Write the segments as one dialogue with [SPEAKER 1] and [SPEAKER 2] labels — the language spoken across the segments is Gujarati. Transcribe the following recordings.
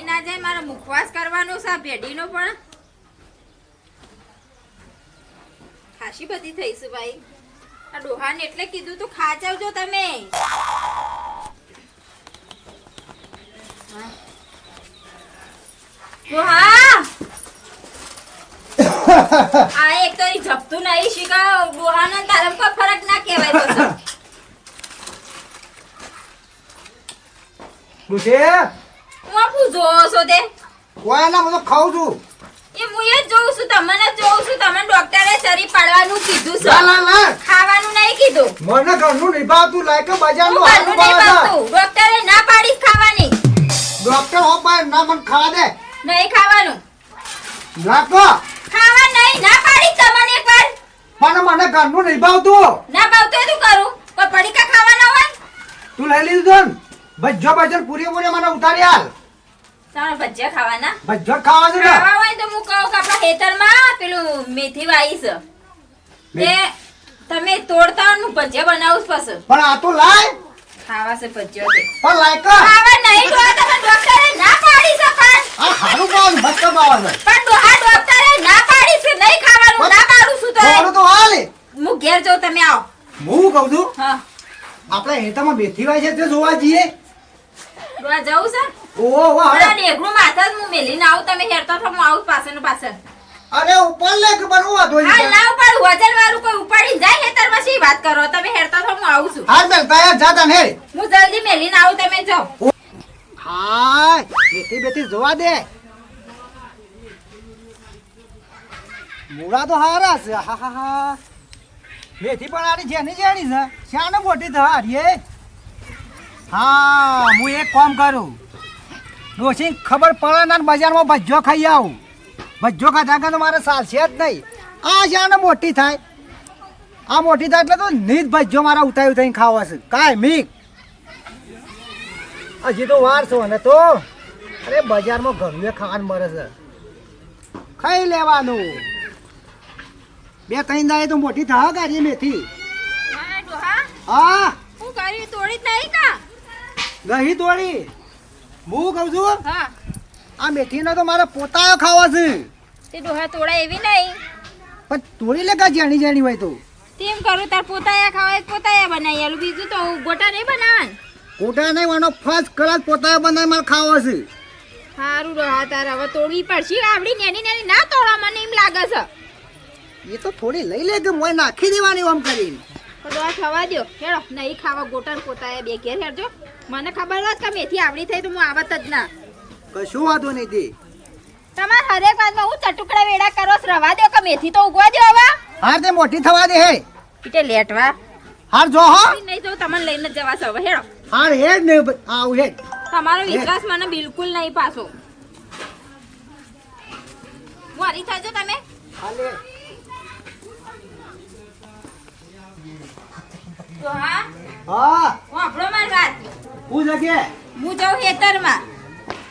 [SPEAKER 1] લઈ ના જાય, મારે મુખવાસ કરવાનો છે પેઢીનો પણ. ખાસી બધી થઈ છે ભાઈ. આ ડોહાને એટલે કીધું તું ખાચવજો તમે. આ એક તો જપતું નહીં શીખા ડોહાના તારમ કોઈ ફરક ના કહેવાય તો.
[SPEAKER 2] ડોશી
[SPEAKER 1] આપું જોવો છો તે?
[SPEAKER 2] કોઈ ના હું તો ખાઉં છું.
[SPEAKER 1] એ હું એ જ જોઉં છું તમને જોઉં છું. તમને ડોક્ટરે શરી પાડવાનું કીધું છે.
[SPEAKER 2] લા લા લા
[SPEAKER 1] ખાવાનું નહીં કીધું.
[SPEAKER 2] મને ઘરનું નિભાવતું લાય કે બજારનું હારું ભાવે
[SPEAKER 1] ડોક્ટરે ના પાડી ખાવાની.
[SPEAKER 2] ડોક્ટર હો ભાઈ ના મને ખાવા દે.
[SPEAKER 1] નહીં ખાવાનું.
[SPEAKER 2] નાખો
[SPEAKER 1] ખાવા નહીં ના પાડી તમને એકવાર.
[SPEAKER 2] પણ મને ઘરનું નિભાવતું
[SPEAKER 1] ના ભાવતું કરું. કોઈ પડીકા ખાવાના હોય?
[SPEAKER 2] તું લઈ લીધું ભજ્જો ભજન પૂરી પૂરી મને ઉતારી હાલ
[SPEAKER 1] તમારે ભજીયા ખાવાના?
[SPEAKER 2] ભજીયા ખાવા છે
[SPEAKER 1] ખાવા હોય તો હું કહું કે આપણા ખેતરમાં પેલું મેથી વાઈ છે તે તમે તોડતા હું ભજીયા બનાવું પછી.
[SPEAKER 2] પણ આ તો લાય.
[SPEAKER 1] ખાવા છે ભજીયો તે.
[SPEAKER 2] પણ લાય કે
[SPEAKER 1] ખાવા નહીં ડોહા તમે ડોક્ટરે ના પાડી છે પણ.
[SPEAKER 2] આ હારું પાવ ભજ્જો પાવ છે.
[SPEAKER 1] પણ ડોહા ડોક્ટરે ના પાડી છે નહીં ખાવાનું ના પાડું છું તો.
[SPEAKER 2] તો હાલે.
[SPEAKER 1] હું ઘેર જાઉં તમે આવો.
[SPEAKER 2] હું કહું છું?
[SPEAKER 1] હા.
[SPEAKER 2] આપણે હેતામાં બેઠી હોય છે તે જોવા જઈએ.
[SPEAKER 1] ડોહા જવું છે?
[SPEAKER 2] ઓહો
[SPEAKER 1] માથા જ હું મેલીને આવું તમે હેરતો થો હું આવું પાછળ ને પાછળ.
[SPEAKER 2] અરે ઉપર લે કે બનવું હતું
[SPEAKER 1] હા ના ઉપાડું વજન વાળું કોઈ ઉપાડીને જાય ખેતરમાં શી વાત કરો. તમે હેરતો થો હું આવું છું.
[SPEAKER 2] હાલ બેલ તૈયાર જાતા ને
[SPEAKER 1] હું જલ્દી મેલીને આવું તમે જાઓ
[SPEAKER 2] જોવા દે. મૂળા તો હારા છે હા હા હા. મેથી પણ આની જેની જેની છે. શાને મોટી થા હારીએ હા હું એક કામ કરું. ડોસી ખબર પડે ને બજારમાં ભજ્જો ખાઈ આવું. ભજ્જો ખાધા કે તો મારે સાલશે જ નહીં. આ શાને મોટી થાય. આ મોટી થાય એટલે તો નીજ ભજ્જો મારા ઉતારી ઉતારી ખાવા છે. કાંઈ મીક. હજી તો વાર છો ને તો. અરે બજારમાં ઘરનું ખાવાનું મળે છે. ખાઈ લેવાનું. બે ત્રણ દાય તો મોટી થા ગાડી મેથી.
[SPEAKER 1] હા
[SPEAKER 2] હા.
[SPEAKER 1] કરી તોડી નહીં કા?
[SPEAKER 2] દહીં તોડી. હું કહું છું?
[SPEAKER 1] હા.
[SPEAKER 2] આ મેથીનો તો મારે પોતાયો ખાવા છે.
[SPEAKER 1] તે ડોહા તોડા એવી નહીં.
[SPEAKER 2] પણ તોડી લે કા જાણી જાણી હોય તો?
[SPEAKER 1] તેમ કરું તાર પોતાયા ખાવા પોતાયા બનાવી આલું બીજું તો ગોટા નહીં બનાવવાનું
[SPEAKER 2] ગોટા નહીં વાનો ફર્સ્ટ ક્લાસ પોતાયા બનાવી મારે ખાવા છે.
[SPEAKER 1] સારું ડોહા તાર હવે તોડવી પડશે. આવડી નેની નેની ના તોડા મને એમ લાગે છે.
[SPEAKER 2] એ તો થોડી લઈ લે કે મોય નાખી દેવાની આમ કરીને.
[SPEAKER 1] તો ડોહા ખાવા દ્યો. હેડો નહીં ખાવા ગોટા પોતાયા બે ઘેર હેડજો. મને ખબર હોત કે મેથી આવડી થઈ તો હું આવત જ ના.
[SPEAKER 2] કશું વાંધો નહીં તે
[SPEAKER 1] તમાર હરેક વાતમાં હું ચટુકડા વેડા કરો રવા દો કે મેથી તો ઉગવા દો હવે?
[SPEAKER 2] હાર તે મોટી થવા દે હે.
[SPEAKER 1] એટલે લેટવા.
[SPEAKER 2] હાર જો હો.
[SPEAKER 1] નહીં તો તમને લઈને જ જવા છે હવે હેડો.
[SPEAKER 2] હાર હેડ ને આવ હેડ
[SPEAKER 1] તમારો વિશ્વાસ મને બિલકુલ નહીં પાછો. વારી થાજો તમે.
[SPEAKER 2] હાલે.
[SPEAKER 1] હા.
[SPEAKER 2] હા.
[SPEAKER 1] વાપરો મારી વાત.
[SPEAKER 2] હું જગે
[SPEAKER 1] હું જાઉં હેતરમાં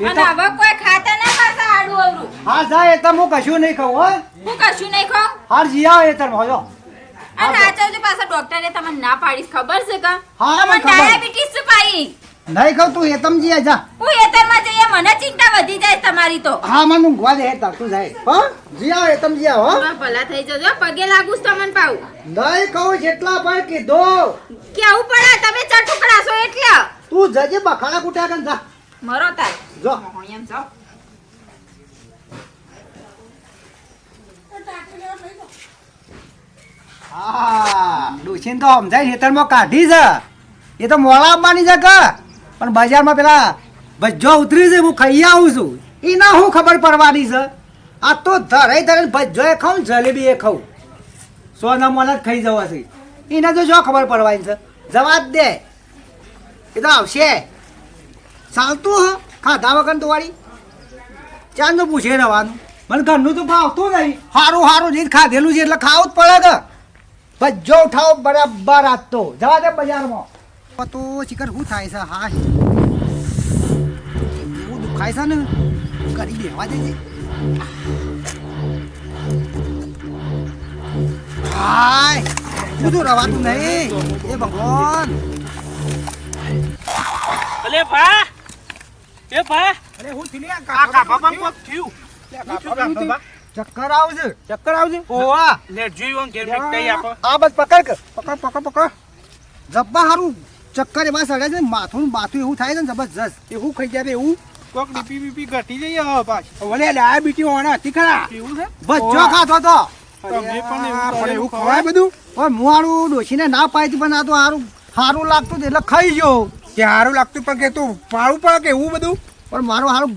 [SPEAKER 1] અને? હવે કોઈ ખાતા ના પાસે આડું અવરું.
[SPEAKER 2] હા જા એ તો હું કશું નહીં કહું હો.
[SPEAKER 1] હું કશું નહીં ખાઉં
[SPEAKER 2] હાર જીયા એ તર હોજો
[SPEAKER 1] અને આ જો પાછા ડોક્ટરે તમને ના પાડીશ ખબર છે કે?
[SPEAKER 2] હા, મને
[SPEAKER 1] ડાયાબિટીસ છે પાઈ.
[SPEAKER 2] નહીં કહું તું હેતમ જીયા જા.
[SPEAKER 1] હું હેતરમાં જઈએ મને ચિંતા વધી જાય તમારી તો.
[SPEAKER 2] હા મને ઊંઘવા દે હેતર તું જાય. હો જીયા હેતમ આવ હો.
[SPEAKER 1] ભલા થઈ જજો પગે લાગુ છું તમને પાઉ.
[SPEAKER 2] નહીં કહું જેટલા પણ કીધો.
[SPEAKER 1] કેવું પડે તમે ચટુકડા છો એટલે.
[SPEAKER 2] તું જજે બખાડા કુટ્યા કન જા.
[SPEAKER 1] મરો તાર.
[SPEAKER 2] જો. હા ડોશીને તો સમજાય હેતરમાં કાઢી છે. એ તો મોડા આપવાની છે કે. પણ બજારમાં પેલા ભજ્જો ઉતરી છે હું ખાઈ આવું છું. એના હું ખબર પડવાની છે? આ તો ધરે ધરે ભજ્જો એ ખાઉં જલેબી એ ખાઉં. સોના જ ખાઈ જવા છે એને તો જો ખબર પડવાની છે? જવા જ દે. એ તો આવશે ચાલતું હ ખાધા વગર તો વાળી ચાંદનું પૂછે રહેવાનું મને ઘરનું તો ભાવતું નહીં સારું સારું જે ખાધેલું છે એટલે ખાવું જ પડે કે ભજ્જો ઉઠાવો બરાબર તો જવા દે બજારમાં તો ચિકન શું થાય છે હા એવું દુખાય છે ને કરી દેવા દેજે હાય બધું રવાતું નહીં એ ભગવાન
[SPEAKER 3] એ ભા! એ ભા!
[SPEAKER 2] અરે હું થયું
[SPEAKER 3] આ
[SPEAKER 2] કાકા
[SPEAKER 3] કાપામાં કોક થયું.
[SPEAKER 2] ચક્કર આવજે
[SPEAKER 3] ચક્કર આવશે
[SPEAKER 2] ઓવા
[SPEAKER 3] લે જોયું ઘેર બેઠતા આપો.
[SPEAKER 2] આ બસ પકડ પકડ પકડ પકડ. જબ્બા હારું. ચક્કર એમાં સડે છે માથું માથું એવું થાય છે ને જબરજસ્ત. એવું ખાઈ જાય એવું.
[SPEAKER 3] કોક બીપી બીપી ઘટી જઈએ હવે પાછું. ઓલે ડાયાબિટી હોણા હતી ખરા. એવું છે?
[SPEAKER 2] બચ્ચો ખાતો તો.
[SPEAKER 3] પણ એવું ખવાય?
[SPEAKER 2] બધું. ના પાડી પણ આ તો સારું સારું લાગતું એટલે ખાઈ ગયો.
[SPEAKER 3] કે સારું લાગતું પણ કે તું પાડું પડે કે એવું બધું?
[SPEAKER 2] પણ મારું સારું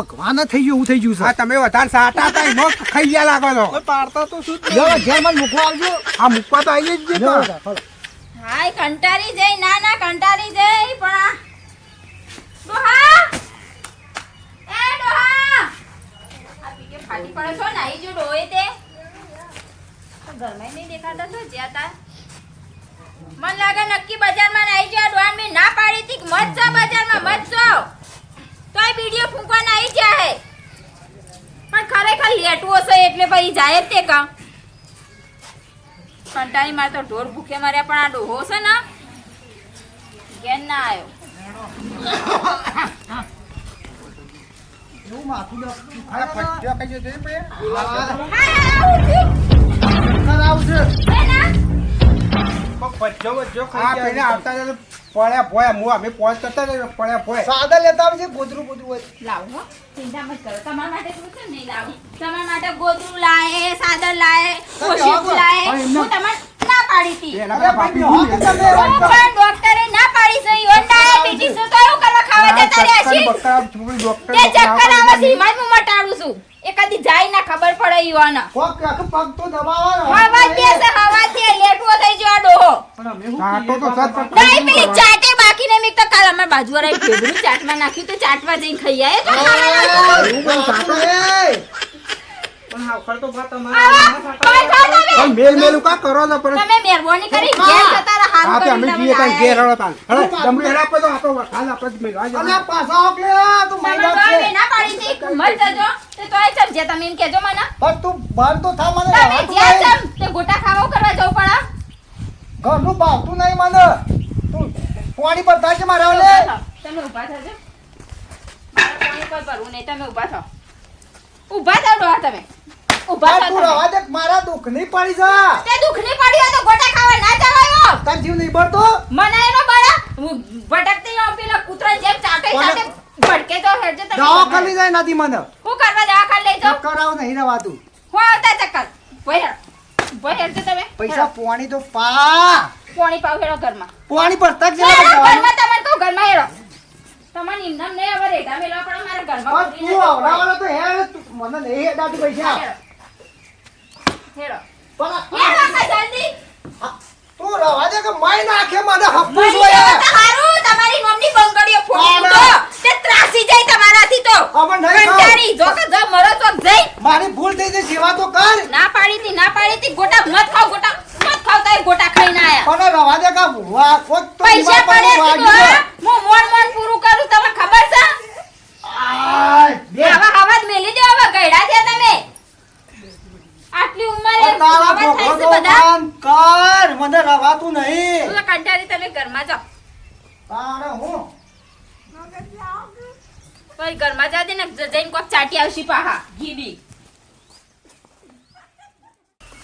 [SPEAKER 2] અખવાના થઈ ગયું એવું થઈ ગયું
[SPEAKER 3] હા તમે વધારે સાટા હતા એમાં ખાઈ ગયા લાગો છો. પાડતા તો શું
[SPEAKER 2] લ્યો, મને મૂકવા આવજો.
[SPEAKER 3] આ મૂકવા તો આવી જ જતો
[SPEAKER 1] હાય કંટાળી જઈ ના ના કંટાળી જઈ પણ આ ડોહા! એ ડોહા! આ પીકે ફાટી પડે છો નાઈ જો ડોહે તે. ઘરમાં નહીં દેખાતા છો જ્યાં તા મન લાગે નક્કી બજારમાં નાઈ જાય ડોન મેં ના પાડી હતી મત જો બજારમાં મત જો તોય વિડિયો ફૂંકવાના આવી જાય. પણ ખરેખર લેટવો છે એટલે ભાઈ જાય તે કા કંટાળી મારે તો ઢોર ભૂખે માર્યા પણ આ ડોહો છે ને ઘેર ના આવ્યો
[SPEAKER 2] એવું માથું?
[SPEAKER 3] ફટ્યો કઈ જતો
[SPEAKER 2] ચક્કર આવશે
[SPEAKER 3] આ પેલા આવતા હતા પડ્યા ભોય હું અમે પહોંચ કરતા હતા પડ્યા ભોય.
[SPEAKER 2] સાદા લેતા આવજે ગોદરું બોદરું હોય.
[SPEAKER 1] લાવું હો ચિંતા મત કરો. તમારા માટે શું છે નહીં લાવું. તમારા માટે ગોદરું લાય સાદર લાય ઓશીકું લાય હું તમને ના પાડી હતી.
[SPEAKER 2] પણ
[SPEAKER 1] ડોક્ટરે ના પાડી છે ઈવન ડાયાબિટીસ તો એવું કરવા ખાવા જતા રહ્યા છીએ. તે ચક્કર આવે છે. હિમાજ હું મટાડું છું. એકાદી જાય ના ખબર પડે ઈવાના
[SPEAKER 2] કોક આખું પગ તો દબાવવાનો.
[SPEAKER 1] હવા દે છે હવા દે લેટવો થઈ જો આ ડોહો.
[SPEAKER 2] પણ અમે શું
[SPEAKER 3] કાંટો તો સાત
[SPEAKER 1] નહીં પેલી ચાટે બાકી ને મેં તો કાલ અમાર બાજુવાળાએ ભેગું ચાટમાં નાખ્યું તો ચાટમાં જઈને ખાઈ આયે. તો ખાવાના
[SPEAKER 2] એવું પણ સાચો ખર
[SPEAKER 1] તો ભાત. ખાવ
[SPEAKER 3] મેલ મેલ કા કરો ને પણ
[SPEAKER 1] તમે મહેરબાની કરી ઘેર જતા હારું
[SPEAKER 3] હા તે અમે જઈએ
[SPEAKER 1] તમે
[SPEAKER 3] ત્યાં ઘેર. હળો તાન હળો ડમરી હેડા આપો તો આપણો વખાણ આપણે જ મેળવા
[SPEAKER 2] અને
[SPEAKER 3] જઈએ.
[SPEAKER 2] પાછા તું
[SPEAKER 1] તમે
[SPEAKER 2] મહિના
[SPEAKER 1] તો
[SPEAKER 2] છે.
[SPEAKER 1] અમે ના પાડી હતી, મત જજો. તે તોય સમજ્યા તમે એમ કહેજો મને.
[SPEAKER 2] પણ તું બંધ તો થા મને
[SPEAKER 1] તમે જ્યાં. જમ, તે ગોટા ખાવા કરવા જવું પડે.
[SPEAKER 2] ઘરનું ભાવતું નહીં મને તું પાણી પર થાય છે મારે ઓલે
[SPEAKER 1] તમે ઊભા થજો. મારે પાણી કોઈ ભરવું નહીં, તમે ઊભા થાઓ. ઊભા થાઓ ડોહા તમે. ઊભા
[SPEAKER 2] આ તું રવા દે મારા દુઃખ પડી જા
[SPEAKER 1] તે દુઃખની પડી હોય તો ગોટા ખાવા ના જવાયો.
[SPEAKER 2] તાર જીવ નહીં બળતો
[SPEAKER 1] મનાય નો બળા. હું ભટકતી હોઉં પેલા કૂતરાની જેમ ચાટે ચાટે ભટકે તો હેડજો તમે.
[SPEAKER 2] દવા કરી જાય નથી મને
[SPEAKER 1] હું કરવા દવાખાને લઈ જાઉં?
[SPEAKER 2] ચક્કર આવ નહીં રવાતું
[SPEAKER 1] હું આવતા ચક્કર. ભોય હેડ. ભોય તમે.
[SPEAKER 2] પૈસા પોણી તો પા
[SPEAKER 1] પોણી પાવ હેડો ઘરમાં.
[SPEAKER 2] પોણી પર તક જવા
[SPEAKER 1] ઘરમાં હેડો. તમારે ઇન્ધમ નહીં હવે રેઢા મેલા પણ મારા ઘરમાં
[SPEAKER 2] તું આવડાવાળો તો હેડ મને નહીં હેડાતું પૈસા
[SPEAKER 1] હેડો. હેડો. આખા જલ્દી.
[SPEAKER 2] તું રવા દે કે માય નાખે મને
[SPEAKER 1] જાઓ તો હારું, તમારી મમ્મી બંગડીઓ ફોડી.
[SPEAKER 2] ના.
[SPEAKER 1] તે ત્રાસી જાય તમારાથી તો
[SPEAKER 2] હવે નહીં
[SPEAKER 1] કંટાળી. જો કે જો મરો તો જઈ
[SPEAKER 2] મારી ભૂલ થઈ ગઈ સેવા તો કર
[SPEAKER 1] ના પાડી હતી ના પાડી હતી ગોટા મત ખાવ ગોટા મત ખાવ તો ગોટા ખાઈને આયા
[SPEAKER 2] પણ રવા દે કા વાહ કોક તો
[SPEAKER 1] પૈસા પડે તો, હા? હું મોન મોન પૂરું કરું તમને ખબર છે
[SPEAKER 2] આય, બે.
[SPEAKER 1] આવા હવા જ મેલી દો હવે ગયડા છે તમે આટલી ઉંમરે
[SPEAKER 2] ઓ તારા
[SPEAKER 1] હવા થાય છે
[SPEAKER 2] ભોગવતો
[SPEAKER 1] બધા
[SPEAKER 2] કામ કર મને રવાતું નહીં
[SPEAKER 1] તું તો કંટાળી તમે ઘરમાં જાઓ
[SPEAKER 2] તારે હું
[SPEAKER 1] પછી ઘરમાં જાતે ને જઈને કોક ચાટી આવશે પાહા ઘીડી.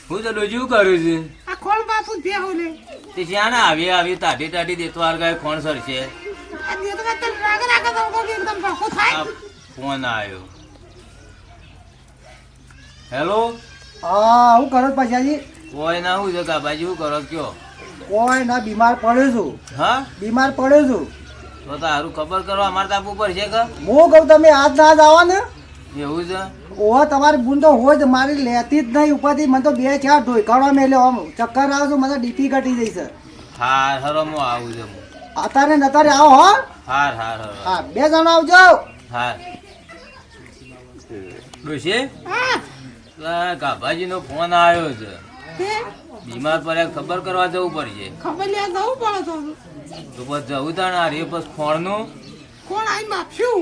[SPEAKER 4] હું તો ડોજ્યું કર્યું છે?
[SPEAKER 3] આ કોણ બાપુ દે હોલે
[SPEAKER 4] તે જ્યાં આવી આવી તાટી તાટી દેતો વાર ગાય કોણ સરશે?
[SPEAKER 3] આ દે તો તને રાગ રાગ તો એકદમ બાપુ થાય?
[SPEAKER 4] ફોન આવ્યો. હેલો?
[SPEAKER 2] હા હું કરો પાછાજી?
[SPEAKER 4] કોઈ ના હું છે કાબાજી શું કરો કયો?
[SPEAKER 2] કોઈ ના બીમાર પડ્યો છું.
[SPEAKER 4] હા?
[SPEAKER 2] બીમાર પડ્યો છું.
[SPEAKER 4] તો તારું ખબર કરો અમારે તો આપવું પડશે કે?
[SPEAKER 2] હું કહું તમે આજ ના જ આવો ને.
[SPEAKER 4] એવું છે?
[SPEAKER 2] ઓહો તમારી બુંદો હોય જ મારી લેતી જ નહીં ઉપાધી મને તો બે ચાર ઢોઈકાણો મેલે આમ ચક્કર આવે છે મને ડીપી ઘટી જઈ છે.
[SPEAKER 4] હાર હરો હું આવું છું.
[SPEAKER 2] અત્યારે ને અત્યારે આવો હો.
[SPEAKER 4] હાર હાર હરો
[SPEAKER 2] હા બે જણા આવજો.
[SPEAKER 4] હાર. ડોશી કાભાજી નો ફોન આવ્યો છે. બીમાર પડ્યા ખબર કરવા જવું પડશે.
[SPEAKER 3] ખબર લે જવું પડે તો.
[SPEAKER 4] તો પછી જવું તા આ રે પછી ફોનનું
[SPEAKER 3] કોણ આઈ માપશું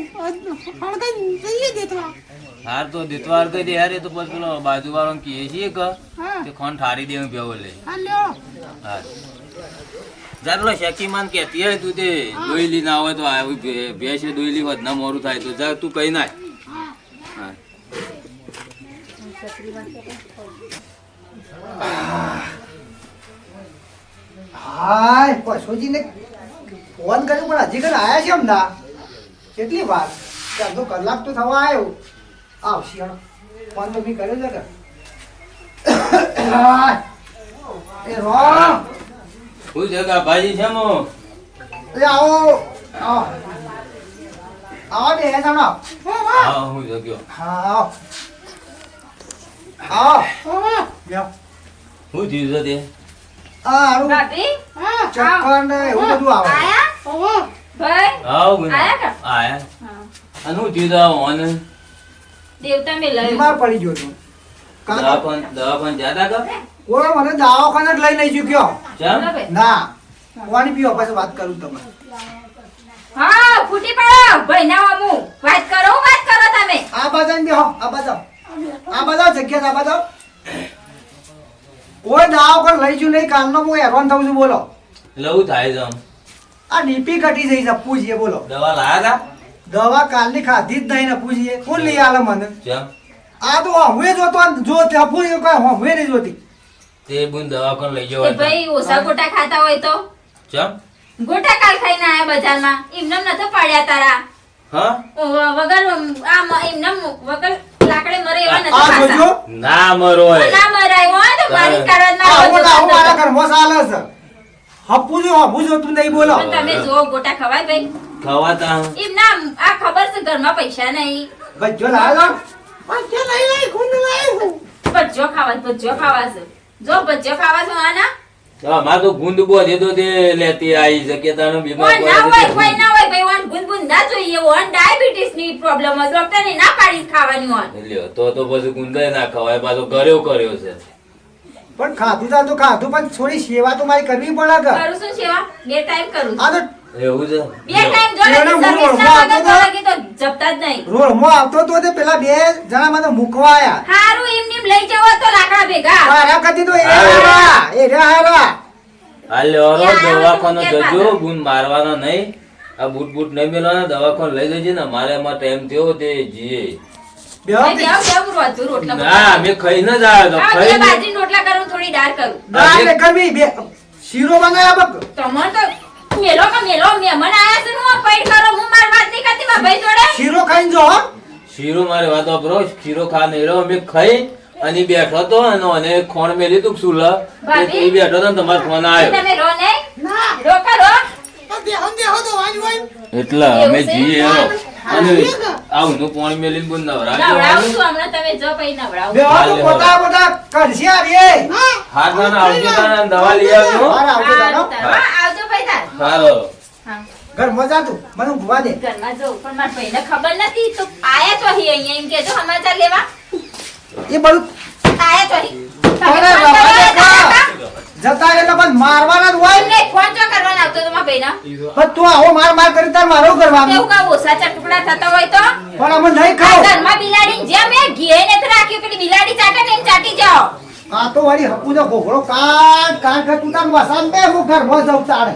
[SPEAKER 3] હળગાઈ જઈએ દેતવા.
[SPEAKER 4] હાર તો દેતવાર કરી દે હારે તો પછી પેલો બાજુ વાળો કહીએ છીએ કે તે ખોન ઠારી દે ભેવો લે
[SPEAKER 3] હા લ્યો.
[SPEAKER 4] હાર. જાતલો શેકીમાન કહેતી હોય તું તે દોયલી ના હોય તો આવી ભે- દોઈલી હોત ના મોરું થાય તો જા તું કઈ ના હા.
[SPEAKER 2] હાય પશુજીને ફોન કર્યો પણ હજી ઘર આવ્યા છે અમદા કેટલી વાર? અડધો કલાક તો થવા આવ્યો આવશે. ફોન તો બી કર્યો છે કે એ રોમ
[SPEAKER 4] શું છે ગાભાજી છે મો?
[SPEAKER 2] એ આવો. આવો. આવો બે હે સામનો
[SPEAKER 4] હા હું જગ્યો
[SPEAKER 2] હા આવો. આવો બેહો.
[SPEAKER 4] થયું છે તે.
[SPEAKER 2] આ હારું.
[SPEAKER 1] ભાભી
[SPEAKER 2] ચક્કર ને એવું બધું આવે.
[SPEAKER 1] આયા? ભાઈ?
[SPEAKER 4] આવ ગુના.
[SPEAKER 1] આયા કા?
[SPEAKER 4] આયા. અને શું થયું તા ઓન
[SPEAKER 1] દેવતા મેં લઈ
[SPEAKER 2] બીમાર પડી ગયો તું કાં તો
[SPEAKER 4] દવાખાન દવાખાન જાતા કા
[SPEAKER 2] કોઈ મને દવાખાને જ લઈ નહીં ચૂક્યો ના કોની પીવો પાસે વાત કરું તમે
[SPEAKER 1] હા ફૂટી પડો. ભાઈના વામું વાત કરો વાત કરો તમે.
[SPEAKER 2] આ બાજુ બેહો આ બાજુ. આ બધા જગ્યા આ બધા. કોઈ દવાખાને લઈ જુ નહીં કાલનો હું હેરાન થઉં છું બોલો.
[SPEAKER 4] લઉં થાય છે
[SPEAKER 2] આ ડીપી ઘટી જઈ છે પૂછીએ બોલો.
[SPEAKER 4] દવા લાયા
[SPEAKER 2] દવા કાલની ખાધી જ નહીં ને પૂછીએ કોણ લઈ આલે મને? આ તો હવે જોતો જો ત્યાં કઈ હવે નહીં જોતી.
[SPEAKER 4] તે બુન દવાખાને લઈ જવા
[SPEAKER 1] ભાઈ ઓછા ગોટા ખાતા હોય તો?
[SPEAKER 4] ચમ.
[SPEAKER 1] ગોટા કાલ ખાઈને આયા બજારમાં. એમને નતો પાડ્યા તારા.
[SPEAKER 4] હા?
[SPEAKER 1] ઓ, વગર આમ એમને વગર લાકડે મરે એવા નતો
[SPEAKER 2] આ જોજો.
[SPEAKER 1] પાછા.
[SPEAKER 4] ના મરોય
[SPEAKER 1] ના મરાય હોય તો મારી કારણમાં
[SPEAKER 2] આવું
[SPEAKER 1] બધું
[SPEAKER 2] ને આવું મારા
[SPEAKER 1] બંધ
[SPEAKER 2] ઘરમાં છે. હપું જો હપું જો તું નહીં બોલો
[SPEAKER 1] પણ તમે જો ગોટા ખવાય ભાઈ.
[SPEAKER 4] ખવાતા.
[SPEAKER 1] એમ ના આ ખબર છે ઘરમાં પૈસા નહીં.
[SPEAKER 2] બચ્ચો લાવો.
[SPEAKER 1] ભજીયો ખાવા છે, ભજીયો ખાવા છે. જો ભજીયો ખાવા છો આના.
[SPEAKER 4] અમાર તો ગુંદ બો તો તે લેતી આવી છે કે તાનો બીમાર
[SPEAKER 1] કોઈ ના હોય કોઈ ના હોય ભાઈ ગુંદબુંદ ગુંદ ગુંદ ના જોઈએ ઓન ડાયાબિટીસની પ્રોબ્લેમ હોય ડોક્ટર ને ના પાડી ખાવાની હોય.
[SPEAKER 4] લ્યો, તો તો પછી ગુંદે ના ખવાય પાછો કર્યો કર્યો છે.
[SPEAKER 2] પણ ખાધું તા તો ખાધું પણ થોડી સેવા તો મારી કરવી પડે કે
[SPEAKER 1] કરું છું સેવા બે ટાઈમ કરું છું.
[SPEAKER 2] આ તો
[SPEAKER 4] એવું છે?
[SPEAKER 1] બે ટાઈમ જો
[SPEAKER 2] એનો
[SPEAKER 1] લગી
[SPEAKER 2] મૂળ
[SPEAKER 1] સર્વિસ ના
[SPEAKER 2] ઓળખો
[SPEAKER 1] વગર તો
[SPEAKER 2] આપો
[SPEAKER 1] લગી તો જપતા જ નહીં.
[SPEAKER 2] રોડમાં આવતો તો તે પેલા બે જણા મને મૂકવા આયા.
[SPEAKER 1] હારું એમ નેમ લઈ જવો તો લાકડા ભેગા.
[SPEAKER 2] મારા કદી તો એ હારા એ હારા
[SPEAKER 4] દવાખાનો જજો. મારવાનો નહીં. આ બૂટ બૂટ નહીં મેળવાના દવાખાનો લઈ જજે ને. મારે એમાં ટાઈમ થયો તે જીએ.
[SPEAKER 1] મેં
[SPEAKER 4] ના જ આવ્યો
[SPEAKER 1] બાજરી રોટલા કરું થોડી કરું.
[SPEAKER 2] ને બે શીરો બનાવ્યા બક.
[SPEAKER 1] તમન તો મેલો કે મેલો મહેમાન આયા છે ને પૈડ કરો હું માર વાત નહીં કરતી મારા ભાઈ જોડે?
[SPEAKER 2] શીરો ખાઈને જો
[SPEAKER 4] શીરો મારે વાત વાપરો શીરો ખા નહીં રહ્યો મેં ખાઈ અને બેઠો તો અને અને ખોણ મેલી તું સુલા? એ બેઠો તો ને તમારો ફોન આવ્યો
[SPEAKER 1] તમે રો નહીં? રો કરો
[SPEAKER 4] એટલે અમે? જઈએ અને આવું નું પાણી મેલીને બોલ
[SPEAKER 1] છું હમણાં તમે જો પછી નવડાવું
[SPEAKER 2] બે તો પોતા પોતા કરશે આ રે
[SPEAKER 4] હાથ ના આવજો તારા દવા લઈ આવજો
[SPEAKER 2] બહાર આવજો તારો.
[SPEAKER 1] હા, આવજો ભાઈ તાર
[SPEAKER 4] સારો
[SPEAKER 2] ઘર મજા તું મને ઊંઘવા દે
[SPEAKER 1] ઘરમાં જો પણ માર ભાઈને ખબર નથી તો આયા તો અહીં અહીંયા એમ કેજો સમાચાર લેવા
[SPEAKER 2] એ બધું
[SPEAKER 1] આયા તો અહીં.
[SPEAKER 2] અરે
[SPEAKER 1] ફોન
[SPEAKER 2] બાબા
[SPEAKER 1] કર્યો
[SPEAKER 2] કાકા.
[SPEAKER 1] હતા?
[SPEAKER 2] જતા એટલે પણ મારવાના હોય.
[SPEAKER 1] ને ફોન ચો કરવાનો આવતો તો મારા ભાઈને?
[SPEAKER 2] પણ તું આવો માર માર કરી તાર મારો કરવાનું
[SPEAKER 1] એવું કાવો સાચા ટુકડા થતા હોય તો?
[SPEAKER 2] પણ અમે નહીં ખાવ.
[SPEAKER 1] ઘરમાં બિલાડીને જેમ મેં ને તો રાખ્યું પેલી બિલાડી ચાટે ને ચાટી જાઓ.
[SPEAKER 2] આ તો વાળી હકુ તો ઘોઘરો કાન કર તું તાર વસાન બે હું ઘરમાં જઉં તારે.